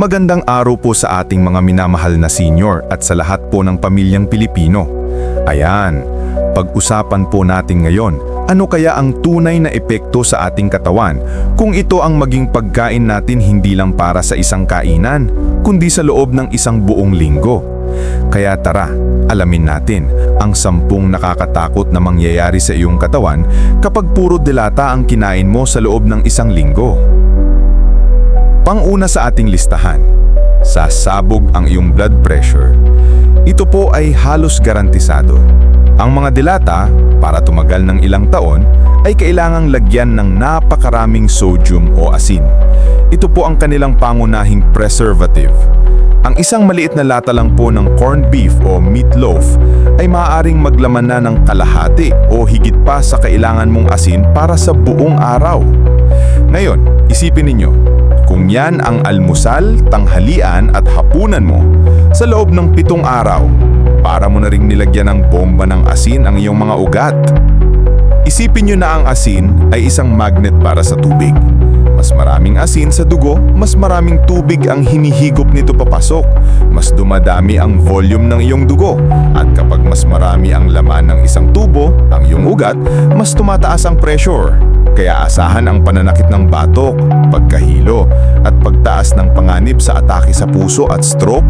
Magandang araw po sa ating mga minamahal na senior at sa lahat po ng pamilyang Pilipino. Ayan, pag-usapan po natin ngayon, ano kaya ang tunay na epekto sa ating katawan kung ito ang maging pagkain natin hindi lang para sa isang kainan, kundi sa loob ng isang buong linggo. Kaya tara, alamin natin ang sampung nakakatakot na mangyayari sa iyong katawan kapag puro delata ang kinain mo sa loob ng isang linggo. Panguna sa ating listahan, sasabog ang iyong blood pressure. Ito po ay halos garantisado. Ang mga dilata, para tumagal ng ilang taon, ay kailangang lagyan ng napakaraming sodium o asin. Ito po ang kanilang pangunahing preservative. Ang isang maliit na lata lang po ng corned beef o meatloaf ay maaaring maglaman na ng kalahati o higit pa sa kailangan mong asin para sa buong araw. Ngayon, isipin ninyo, kung yan ang almusal, tanghalian at hapunan mo sa loob ng pitong araw, para mo na ring nilagyan ng bomba ng asin ang iyong mga ugat. Isipin nyo na ang asin ay isang magnet para sa tubig. Mas maraming asin sa dugo, mas maraming tubig ang hinihigop nito papasok. Mas dumadami ang volume ng iyong dugo. At kapag mas marami ang laman ng isang tubo, ang iyong ugat, mas tumataas ang pressure. Kaya asahan ang pananakit ng batok, pagkahilo, at pagtaas ng panganib sa atake sa puso at stroke.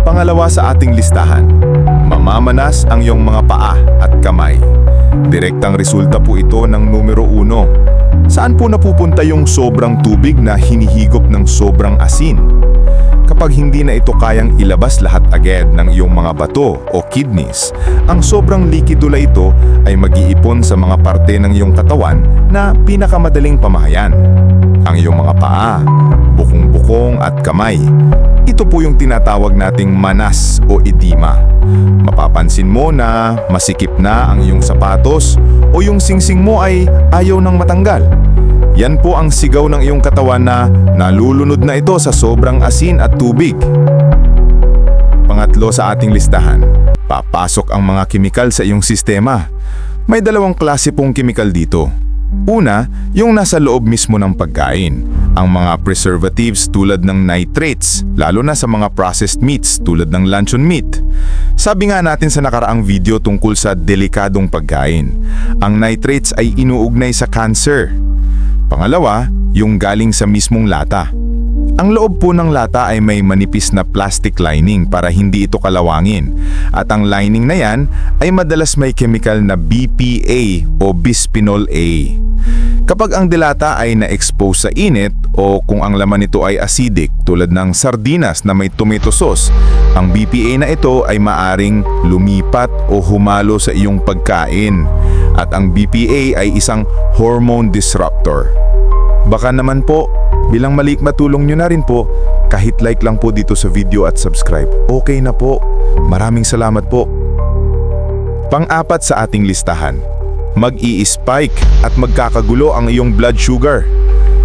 Pangalawa sa ating listahan, mamamanas ang iyong mga paa at kamay. Direktang resulta po ito ng numero uno. Saan po napupunta yung sobrang tubig na hinihigop ng sobrang asin? Kapag hindi na ito kayang ilabas lahat agad ng iyong mga bato o kidneys, ang sobrang likidula ito ay mag-iipon sa mga parte ng iyong katawan na pinakamadaling pamahayan. Ang iyong mga paa, bukong-bukong at kamay. Ito po yung tinatawag nating manas o edema. Mapapansin mo na masikip na ang iyong sapatos o yung singsing mo ay ayaw nang matanggal. Yan po ang sigaw ng iyong katawan na nalulunod na ito sa sobrang asin at tubig. Pangatlo sa ating listahan, papasok ang mga kimikal sa iyong sistema. May dalawang klase pong kimikal dito. Una, yung nasa loob mismo ng pagkain. Ang mga preservatives tulad ng nitrates, lalo na sa mga processed meats tulad ng luncheon meat. Sabi nga natin sa nakaraang video tungkol sa delikadong pagkain, ang nitrates ay inuugnay sa cancer. Pangalawa, yung galing sa mismong lata. Ang loob po ng lata ay may manipis na plastic lining para hindi ito kalawangin. At ang lining na yan ay madalas may chemical na BPA o bisphenol A. Kapag ang dilata ay na-expose sa init o kung ang laman nito ay acidic tulad ng sardinas na may tomato sauce, ang BPA na ito ay maaring lumipat o humalo sa iyong pagkain. At ang BPA ay isang hormone disruptor. Baka naman po, bilang malik matulong nyo na rin po, kahit like lang po dito sa video at subscribe. Okay na po. Maraming salamat po. Pang-apat sa ating listahan, mag-i-spike at magkakagulo ang iyong blood sugar.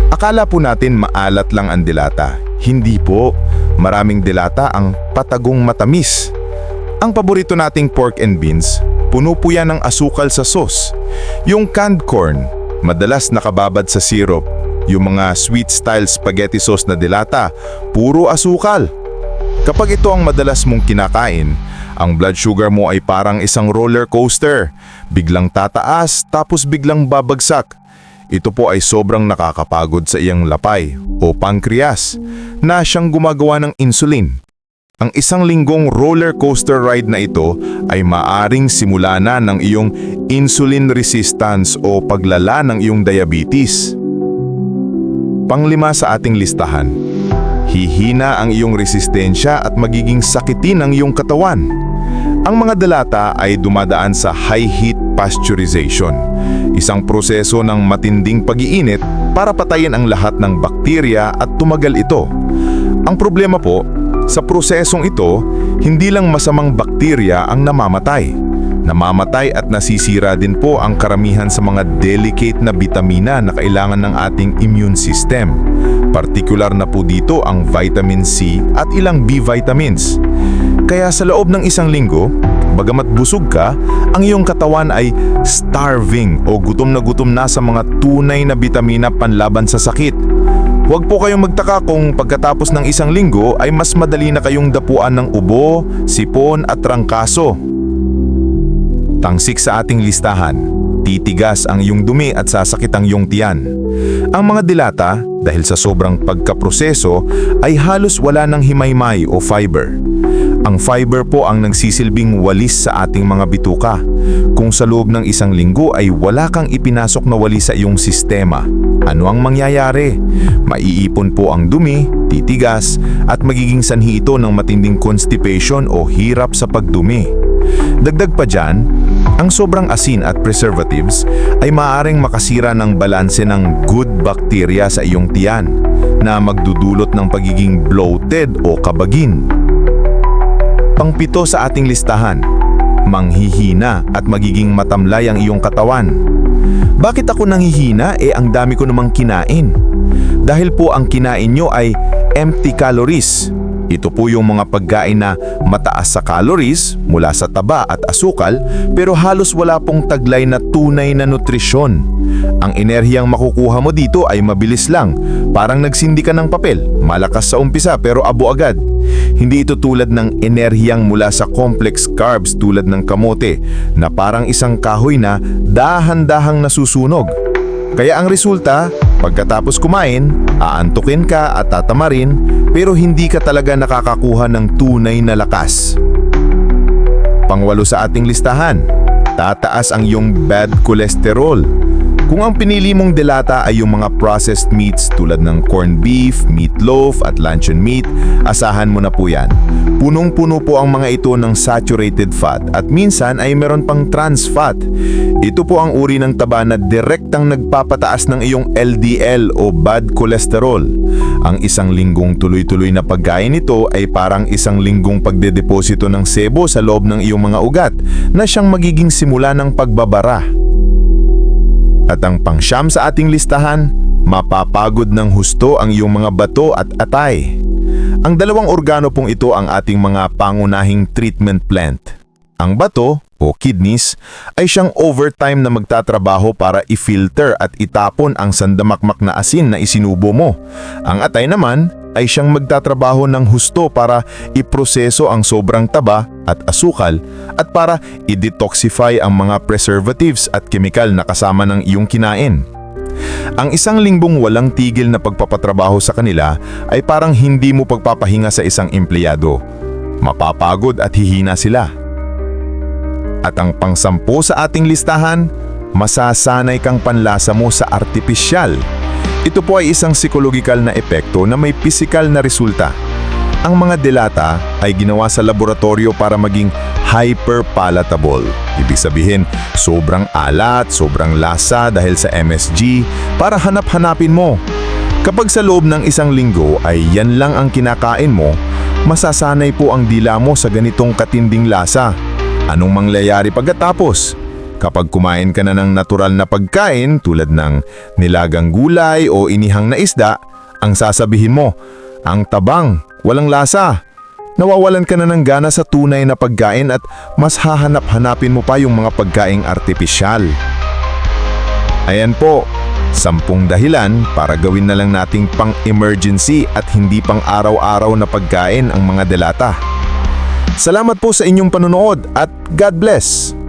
Akala po natin maalat lang ang dilata. Hindi po. Maraming dilata ang patagong matamis. Ang paborito nating pork and beans, puno po yan ng asukal sa sauce. Yung canned corn, madalas nakababad sa syrup. Yung mga sweet-style spaghetti sauce na dilata, puro asukal. Kapag ito ang madalas mong kinakain, ang blood sugar mo ay parang isang roller coaster. Biglang tataas tapos biglang babagsak. Ito po ay sobrang nakakapagod sa iyang lapay o pancreas na siyang gumagawa ng insulin. Ang isang linggong roller coaster ride na ito ay maaring simula na ng iyong insulin resistance o paglala ng iyong diabetes. Panglima sa ating listahan, hihina ang iyong resistensya at magiging sakitin ang iyong katawan. Ang mga dalata ay dumadaan sa high heat pasteurization, isang proseso ng matinding pag-iinit para patayin ang lahat ng bakterya at tumagal ito. Ang problema po, sa prosesong ito, hindi lang masamang bakterya ang namamatay. Namamatay at nasisira din po ang karamihan sa mga delicate na bitamina na kailangan ng ating immune system. Partikular na po dito ang vitamin C at ilang B vitamins. Kaya sa loob ng isang linggo, bagamat busog ka, ang iyong katawan ay starving o gutom na gutom na sa mga tunay na bitamina panlaban sa sakit. Huwag po kayong magtaka kung pagkatapos ng isang linggo ay mas madali na kayong dapuan ng ubo, sipon at trangkaso. Tangsik sa ating listahan, titigas ang iyong dumi at sasakit ang iyong tiyan. Ang mga dilata, dahil sa sobrang pagkaproseso, ay halos wala ng himaymay o fiber. Ang fiber po ang nagsisilbing walis sa ating mga bituka. Kung sa loob ng isang linggo ay wala kang ipinasok na walis sa iyong sistema, ano ang mangyayari? Maiipon po ang dumi, titigas, at magiging sanhi ito ng matinding constipation o hirap sa pagdumi. Dagdag pa dyan, ang sobrang asin at preservatives ay maaaring makasira ng balanse ng good bacteria sa iyong tiyan na magdudulot ng pagiging bloated o kabagin. Pangpito sa ating listahan, manghihina at magiging matamlay ang iyong katawan. Bakit ako nanghihina? Eh ang dami ko namang kinain. Dahil po ang kinain nyo ay empty calories. Ito po yung mga pagkain na mataas sa calories mula sa taba at asukal pero halos wala pong taglay na tunay na nutrisyon. Ang enerhiyang makukuha mo dito ay mabilis lang, parang nagsindi ka ng papel, malakas sa umpisa pero abo agad. Hindi ito tulad ng enerhiyang mula sa complex carbs tulad ng kamote na parang isang kahoy na dahan-dahang nasusunog. Kaya ang resulta, pagkatapos kumain, aantukin ka at tatamarin pero hindi ka talaga nakakakuha ng tunay na lakas. Pangwalo sa ating listahan, tataas ang iyong bad cholesterol. Kung ang pinili mong delata ay yung mga processed meats tulad ng corned beef, meatloaf at luncheon meat, asahan mo na po yan. Punong-puno po ang mga ito ng saturated fat at minsan ay meron pang trans fat. Ito po ang uri ng taba na direktang nagpapataas ng iyong LDL o bad cholesterol. Ang isang linggong tuloy-tuloy na pagkain nito ay parang isang linggong pagdedeposito ng sebo sa loob ng iyong mga ugat na siyang magiging simula ng pagbabara. At ang pangsyam sa ating listahan, mapapagod ng husto ang iyong mga bato at atay. Ang dalawang organo pong ito ang ating mga pangunahing treatment plant. Ang bato o kidneys ay siyang overtime na magtatrabaho para i-filter at itapon ang sandamakmak na asin na isinubo mo. Ang atay naman ay siyang magtatrabaho ng husto para iproseso ang sobrang taba at asukal at para i-detoxify ang mga preservatives at kemikal na kasama ng iyong kinain. Ang isang lingbong walang tigil na pagpapatrabaho sa kanila ay parang hindi mo pagpapahinga sa isang empleyado. Mapapagod at hihina sila. At ang pangsampo sa ating listahan, masasanay kang panlasa mo sa artipisyal. Ito po ay isang psikologikal na epekto na may pisikal na resulta. Ang mga delata ay ginawa sa laboratorio para maging hyperpalatable. Ibig sabihin, sobrang alat, sobrang lasa dahil sa MSG para hanap-hanapin mo. Kapag sa loob ng isang linggo ay yan lang ang kinakain mo, masasanay po ang dila mo sa ganitong katinding lasa. Anong mangyayari pagkatapos? Kapag kumain ka na ng natural na pagkain tulad ng nilagang gulay o inihang na isda, ang sasabihin mo, ang tabang, walang lasa. Nawawalan ka na ng gana sa tunay na pagkain at mas hahanap-hanapin mo pa yung mga pagkaing artipisyal. Ayan po, sampung dahilan para gawin na lang nating pang-emergency at hindi pang araw-araw na pagkain ang mga delata. Salamat po sa inyong panonood at God bless!